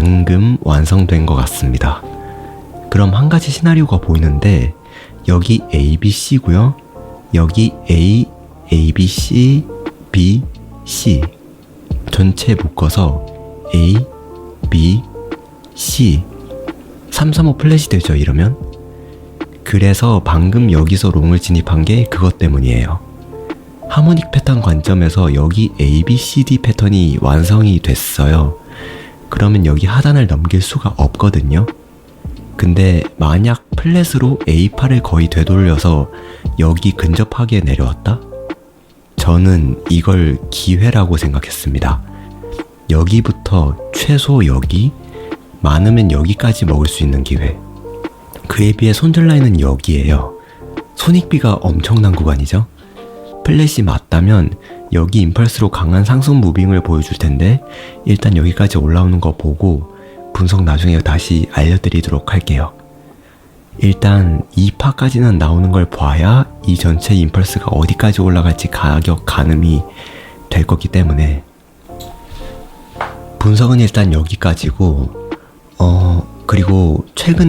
방금 완성된 것 같습니다. 그럼 한 가지 시나리오가 보이는데 여기 A, B, C고요. 여기 A, A, B, C, B, C 전체 묶어서 A, B, C 335 플랫이 되죠 이러면? 그래서 방금 여기서 롱을 진입한 게 그것 때문이에요. 하모닉 패턴 관점에서 여기 A, B, C, D 패턴이 완성이 됐어요. 그러면 여기 하단을 넘길 수가 없거든요. 근데 만약 플랫으로 A8을 거의 되돌려서 여기 근접하게 내려왔다? 저는 이걸 기회라고 생각했습니다. 여기부터 최소 여기, 많으면 여기까지 먹을 수 있는 기회. 그에 비해 손절 라인은 여기에요. 손익비가 엄청난 구간이죠. 플랫이 맞다면 여기 임펄스로 강한 상승 무빙을 보여줄 텐데 일단 여기까지 올라오는 거 보고 분석 나중에 다시 알려드리도록 할게요. 일단 2파까지는 나오는 걸 봐야 이 전체 임펄스가 어디까지 올라갈지 가격 가늠이 될 거기 때문에 분석은 일단 여기까지고 어 그리고 최근에